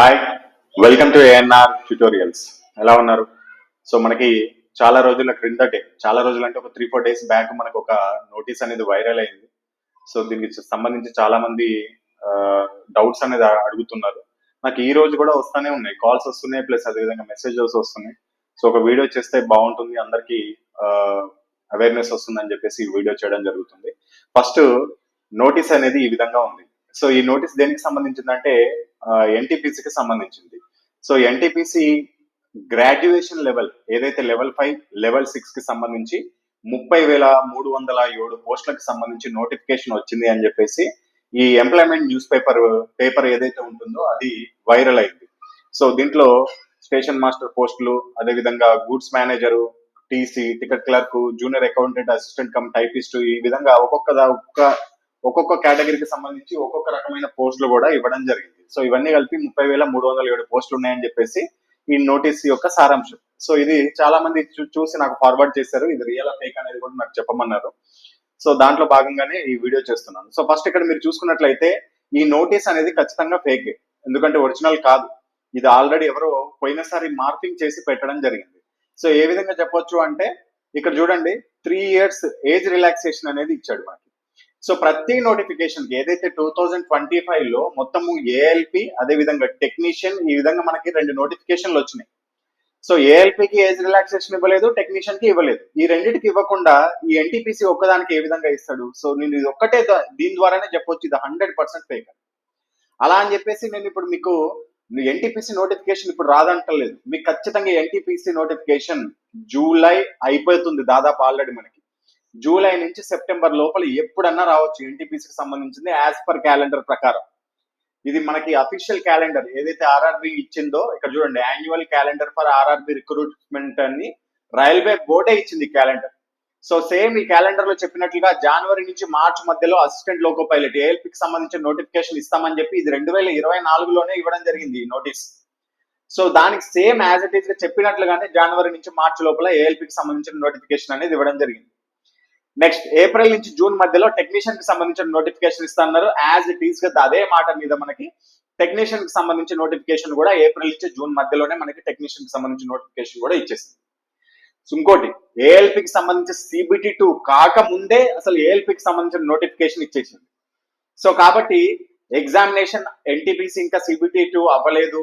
Hi welcome to ANR tutorials ఎలా ఉన్నారు? So మనకి చాలా రోజుల క్రిందటే చాలా రోజులు అంటే ఒక త్రీ ఫోర్ డేస్ బ్యాక్ మనకు ఒక నోటీస్ అనేది వైరల్ అయింది. సో దీనికి సంబంధించి చాలా మంది డౌట్స్ అనేది అడుగుతున్నారు. నాకు ఈ రోజు కూడా వస్తూనే ఉన్నాయి. కాల్స్ వస్తున్నాయి ప్లస్ అదేవిధంగా మెసేజెస్ వస్తున్నాయి. సో ఒక వీడియో చేస్తే బాగుంటుంది అందరికి అవేర్నెస్ వస్తుందని చెప్పేసి వీడియో చేయడం జరుగుతుంది. ఫస్ట్ నోటీస్ అనేది ఈ విధంగా ఉంది. సో ఈ నోటీస్ దేనికి సంబంధించిందంటే ఎన్టీపీసీకి సంబంధించింది. సో ఎన్టీపీసీ గ్రాడ్యుయేషన్ లెవెల్ ఏదైతే లెవెల్ ఫైవ్ లెవెల్ సిక్స్కి సంబంధించి ముప్పై వేల మూడు వందల ఏడు పోస్టులకు సంబంధించి నోటిఫికేషన్ వచ్చింది అని చెప్పేసి ఈ ఎంప్లాయ్మెంట్ న్యూస్ పేపర్ పేపర్ ఏదైతే ఉంటుందో అది వైరల్ అయింది. సో దీంట్లో స్టేషన్ మాస్టర్ పోస్టులు అదేవిధంగా goods manager TC ticket clerk junior accountant assistant cum typist ఈ విధంగా ఒక్కొక్క ఒక్క ఒక్కొక్క ఒక్కొక్క కేటగిరీకి సంబంధించి ఒక్కొక్క రకమైన పోస్టులు కూడా ఇవ్వడం జరిగింది. సో ఇవన్నీ కలిపి ముప్పై వేల మూడు వందల ఏడు పోస్టులు ఉన్నాయని చెప్పేసి ఈ నోటీస్ యొక్క సారాంశం. సో ఇది చాలా మంది చూ- చూసి నాకు ఫార్వర్డ్ చేశారు. ఇది రియల్ ఫేక్ అనేది కూడా నాకు చెప్పమన్నారు. సో దాంట్లో భాగంగానే ఈ వీడియో చేస్తున్నాను. సో ఫస్ట్ ఇక్కడ మీరు చూసుకున్నట్లయితే ఈ నోటీస్ అనేది ఖచ్చితంగా ఫేక్ ఎందుకంటే ఒరిజినల్ కాదు. ఇది ఆల్రెడీ ఎవరో పోయినసారి మార్కింగ్ చేసి పెట్టడం జరిగింది. సో ఏ విధంగా చెప్పొచ్చు అంటే ఇక్కడ చూడండి త్రీ ఇయర్స్ ఏజ్ రిలాక్సేషన్ అనేది ఇచ్చాడు మనకి సో ప్రతి నోటిఫికేషన్కి ఏదైతే టూ థౌజండ్ ట్వంటీ ఫైవ్లో మొత్తము ఏఎల్పి అదే విధంగా టెక్నీషియన్ ఈ విధంగా మనకి రెండు నోటిఫికేషన్లు వచ్చినాయి. సో ఏఎల్పికి ఏజ్ రిలాక్సేషన్ ఇవ్వలేదు టెక్నీషియన్కి ఇవ్వలేదు. ఈ రెండింటికి ఇవ్వకుండా ఈ ఎన్టీపీసీ ఒక్కదానికి ఏ విధంగా ఇస్తాడు? సో నేను ఇది ఒక్కటే దీని ద్వారానే చెప్పొచ్చు ఇది హండ్రెడ్ పర్సెంట్ ఫేక్ అలా అని చెప్పేసి నేను ఇప్పుడు మీకు ఎన్టీపీసీ నోటిఫికేషన్ ఇప్పుడు రాదంటలేదు. మీకు ఖచ్చితంగా ఎన్టీపీసీ నోటిఫికేషన్ జూలై అయిపోతుంది దాదాపు ఆల్రెడీ మనకి. జూలై నుంచి సెప్టెంబర్ లోపల ఎప్పుడన్నా రావచ్చు ఎన్టీపీసీకి సంబంధించింది యాజ్ పర్ క్యాలెండర్ ప్రకారం. ఇది మనకి అఫీషియల్ క్యాలెండర్ ఏదైతే ఆర్ఆర్బి ఇచ్చిందో ఇక్కడ చూడండి annual calendar for RRB recruitment అని రైల్వే బోర్డే ఇచ్చింది క్యాలెండర్ సో సేమ్ ఈ క్యాలెండర్లో చెప్పినట్లుగా జనవరి నుంచి మార్చ్ మధ్యలో అసిస్టెంట్ లోకో పైలట్ ఏఎల్పికి సంబంధించిన నోటిఫికేషన్ ఇస్తామని చెప్పి ఇది రెండు వేల ఇరవై నాలుగులోనే ఇవ్వడం జరిగింది ఈ నోటీస్ సో దానికి సేమ్ యాజ్ ఇట్ ఈస్గా చెప్పినట్లుగానే జనవరి నుంచి మార్చ్ లోపల ఏఎల్పికి సంబంధించిన నోటిఫికేషన్ అనేది ఇవ్వడం జరిగింది. నెక్స్ట్ ఏప్రిల్ నుంచి జూన్ మధ్యలో టెక్నీషియన్కి సంబంధించిన నోటిఫికేషన్ ఇస్తున్నారు యాజ్ ఇట్ ఈస్గా అదే మాట మీద మనకి టెక్నీషియన్కి సంబంధించిన నోటిఫికేషన్ కూడా ఏప్రిల్ నుంచి జూన్ మధ్యలోనే మనకి టెక్నీషియన్కి సంబంధించిన నోటిఫికేషన్ కూడా ఇచ్చేసింది. సో ఇంకోటి ఏఎల్పికి సంబంధించి సిబిటి టూ కాకముందే అసలు ఏఎల్పికి సంబంధించిన నోటిఫికేషన్ ఇచ్చేసింది. సో కాబట్టి ఎగ్జామినేషన్ ఎన్టీపీసీ ఇంకా సిబిటి టూ అవ్వలేదు.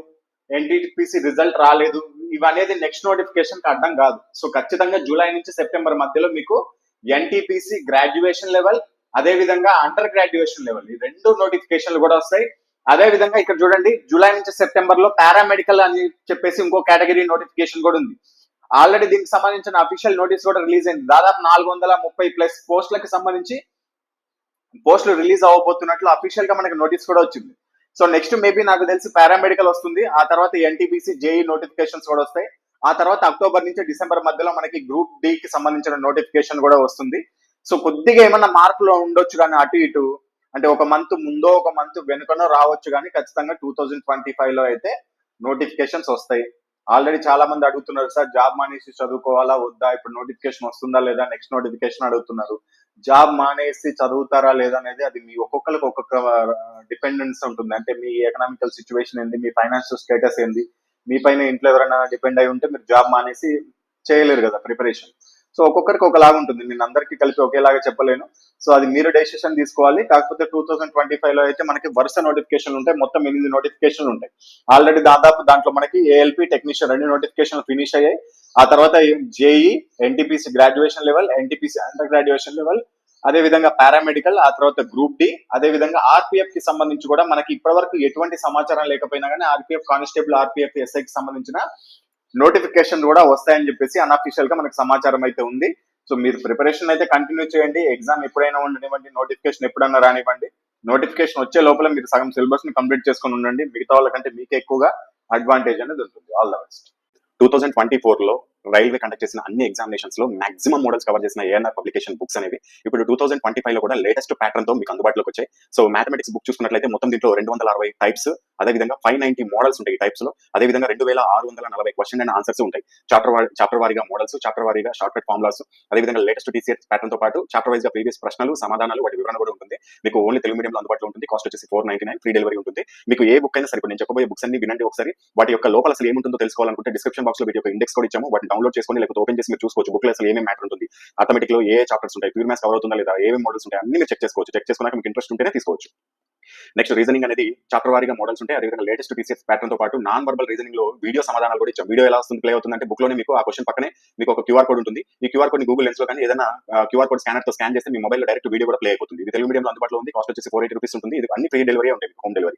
ఎన్టీపీసీ రిజల్ట్ రాలేదు. ఇవనేది నెక్స్ట్ నోటిఫికేషన్కి అర్థం కాదు. సో ఖచ్చితంగా జూలై నుంచి సెప్టెంబర్ మధ్యలో మీకు ఎన్టీపీసీ గ్రాడ్యుయేషన్ లెవెల్ అదే విధంగా అండర్ గ్రాడ్యుయేషన్ లెవెల్ ఈ రెండు నోటిఫికేషన్లు కూడా వస్తాయి. అదే విధంగా ఇక్కడ చూడండి జూలై నుంచి సెప్టెంబర్లో పారామెడికల్ అని చెప్పేసి ఇంకో కేటగిరీ నోటిఫికేషన్ కూడా ఉంది. ఆల్రెడీ దీనికి సంబంధించిన అఫీషియల్ నోటీస్ కూడా రిలీజ్ అయింది. దాదాపు నాలుగు వందల ముప్పై ప్లస్ పోస్టులకు సంబంధించి పోస్టులు రిలీజ్ అవ్వబోతున్నట్లు అఫీషియల్గా మనకి నోటీస్ కూడా వచ్చింది. సో నెక్స్ట్ మేబీ నాకు తెలిసి పారామెడికల్ వస్తుంది. ఆ తర్వాత ఎన్టీపీసీ జేఈ నోటిఫికేషన్స్ కూడా వస్తాయి. ఆ తర్వాత అక్టోబర్ నుంచి డిసెంబర్ మధ్యలో మనకి గ్రూప్ డి కి సంబంధించిన నోటిఫికేషన్ కూడా వస్తుంది. సో కొద్దిగా ఏమన్నా మార్పులు ఉండొచ్చు కానీ అటు ఇటు అంటే ఒక మంత్ ముందో ఒక మంత్ వెనుకనో రావచ్చు కానీ ఖచ్చితంగా టూ థౌజండ్ ట్వంటీ ఫైవ్లో అయితే నోటిఫికేషన్స్ వస్తాయి. ఆల్రెడీ చాలా మంది అడుగుతున్నారు సార్ జాబ్ మానేసి చదువుకోవాలా వద్దా? ఇప్పుడు నోటిఫికేషన్ వస్తుందా లేదా? నెక్స్ట్ నోటిఫికేషన్ అడుగుతున్నారు. జాబ్ మానేసి చదువుతారా లేదా అనేది అది మీ ఒక్కొక్కరికి ఒక్కొక్క డిపెండెన్స్ ఉంటుంది. అంటే మీ ఎకనామికల్ సిచ్యువేషన్ ఏంది? మీ ఫైనాన్షియల్ స్టేటస్ ఏంది? మీ పైన ఇంట్లో ఎవరైనా డిపెండ్ అయి ఉంటే మీరు జాబ్ మానేసి చేయలేరు కదా ప్రిపరేషన్. సో ఒక్కొక్కరికి ఒకలాగా ఉంటుంది. నేను అందరికీ కలిపి ఒకేలాగా చెప్పలేను. సో అది మీరు డెసిషన్ తీసుకోవాలి. కాకపోతే టూ థౌసండ్ ట్వంటీ ఫైవ్లో అయితే మనకి వరుస నోటిఫికేషన్లు ఉంటాయి. మొత్తం ఎనిమిది నోటిఫికేషన్లు ఉంటాయి. ఆల్రెడీ దాదాపు దాంట్లో మనకి ఏఎల్పి టెక్నీషియన్ రెండు నోటిఫికేషన్లు ఫినిష్ అయ్యాయి. ఆ తర్వాత JE NTPC graduation level NTPC under graduation level అదే విధంగా పారామెడికల్ ఆ తర్వాత గ్రూప్ డి అదే విధంగా ఆర్పిఎఫ్కి సంబంధించి కూడా మనకి ఇప్పటివరకు ఎటువంటి సమాచారం లేకపోయినా కానీ ఆర్పిఎఫ్ కానిస్టేబుల్ ఆర్పిఎఫ్ ఎస్ఐ కి సంబంధించిన నోటిఫికేషన్ కూడా వస్తాయని చెప్పేసి అన్అఫీషియల్గా మనకి సమాచారం అయితే ఉంది. సో మీరు ప్రిపరేషన్ అయితే కంటిన్యూ చేయండి. ఎగ్జామ్ ఎప్పుడైనా ఉండనివ్వండి నోటిఫికేషన్ ఎప్పుడైనా రానివ్వండి. నోటిఫికేషన్ వచ్చే లోపల మీరు సగం సిలబస్ని కంప్లీట్ చేసుకుని ఉండండి. మిగతా వాళ్ళకంటే మీకు ఎక్కువగా అడ్వాంటేజ్ అనేది ఉంటుంది. All the best two thousand twenty ఫోర్లో రైల్వే కండక్ట్ చేసిన అన్ని ఎగ్జామినేషన్స్లో మాక్సిమం మోడల్స్ కవర్ చేసిన ఏఎన్ఆర్ పబ్లికేషన్ బుక్స్ అనేవి ఇప్పుడు టూ థౌసండ్ ట్వంటీ ఫైవ్లో కూడా లేటెస్ట్ ప్యాటర్న్తో మీకు అందుబాటులోకి వచ్చాయి. సో మ్యాథమెటిక్స్ బుక్ చూసుకున్నట్లయితే మొత్తం దీంట్లో రెండు వందల అరవై టైప్స్ అదేవిధంగా ఫైవ్ నైన్టీ మోడల్స్ ఉంటాయి టైప్స్లో. అదేవిధంగా రెండు వేల ఆరు వందల నలభై క్వశ్చన్ అండ్ ఆన్సర్స్ ఉంటాయి. చాప్టర్ వారి చాప్టర్ వారిగా మోడల్స్ చాప్టర్ వారిగా షార్ట్ కట్ ఫార్ములాస్ అదేవిధంగా లేటెస్ట్ టీసీఎస్ ప్యాటర్న్తో పాటు చాప్టర్ వైజ్గా ప్రీవియస్ ప్రశ్నలు సమాధానాలు వాటి వివరణ కూడా ఉంటుంది. మీకు ఓన్లీ తెలుగు మీడియంలో అందుబాటులో ఉంటుంది. కాస్ట్ వచ్చేసి four ninety nine free delivery ఉంటుంది. మీకు ఏ బుక్ అయినా సరిపోయి నేను చెప్పబోయే బుక్స్ అన్ని వినండి ఒకసారి. వాటి యొక్క లోపల అసలు ఏముంటుందో తెలుసుకోవాలనుకుంటే డిస్క్రిప్షన్ బాక్స్లో వీటి యొక్క ఇండెక్స్ కూడా ఇచ్చాము. వాటిని డౌన్లోడ్ చేసుకొని లేకపోతే ఓపెన్ చేసి మీరు చూసుకోవచ్చు. బుక్లో అసలు ఏమేమి మ్యాటర్ ఉంటుంది? ఆటోమేటిక్లో ఏ చాప్టర్స్ ఉంటాయి? ప్యూర్ మ్యాథ్స్ కవర్ అవుతుందా లేదా? ఏమేమి మోడల్స్ ఉంటాయి? అన్ని మీరు చెక్ చేసుకోవచ్చు. చెక్ చేసుకున్నాక మీకు ఇంట్రెస్ట్ ఉంటేనే తీసుకోవచ్చు. నెక్స్ట్ రీజనింగ్ అనేది చాప్టర్ వారిగా మోడల్స్ ఉంటాయి అదేవిధంగా లేటెస్ట్ టీసీఎస్ ప్యాటర్న్తో పాటు నాన్ వర్బల్ రీజనింగ్లో వీడియో సమాధానాలు కూడా ఇచ్చాం. వీడియో ఎలా వస్తుంది ప్లే అవుతుందంటే బుక్లోనే మీకు ఆ క్వశ్చన్ పక్కనే మీకు ఒక క్యూఆర్ కోడ్ ఉంటుంది. ఈ క్యూఆర్ కోడ్ గూగుల్ లెన్స్లో కానీ ఏదైనా క్యూఆర్ కోడ్ స్కానర్తో స్కాన్ చేస్తే మీ మొబైల్ డైరెక్ట్ వీడియో కూడా ప్లే అయిపోతుంది. ఇది తెలుగు మీడియం అందుబాటులో ఉంది. కాస్ట్ వచ్చేసి ఫోర్ ఎయిటీ రూపీస్ ఉంటుంది. ఇది అన్ని ఫ్రీ డెలివరీ ఉంటాయి హోమ్ డెలివరీ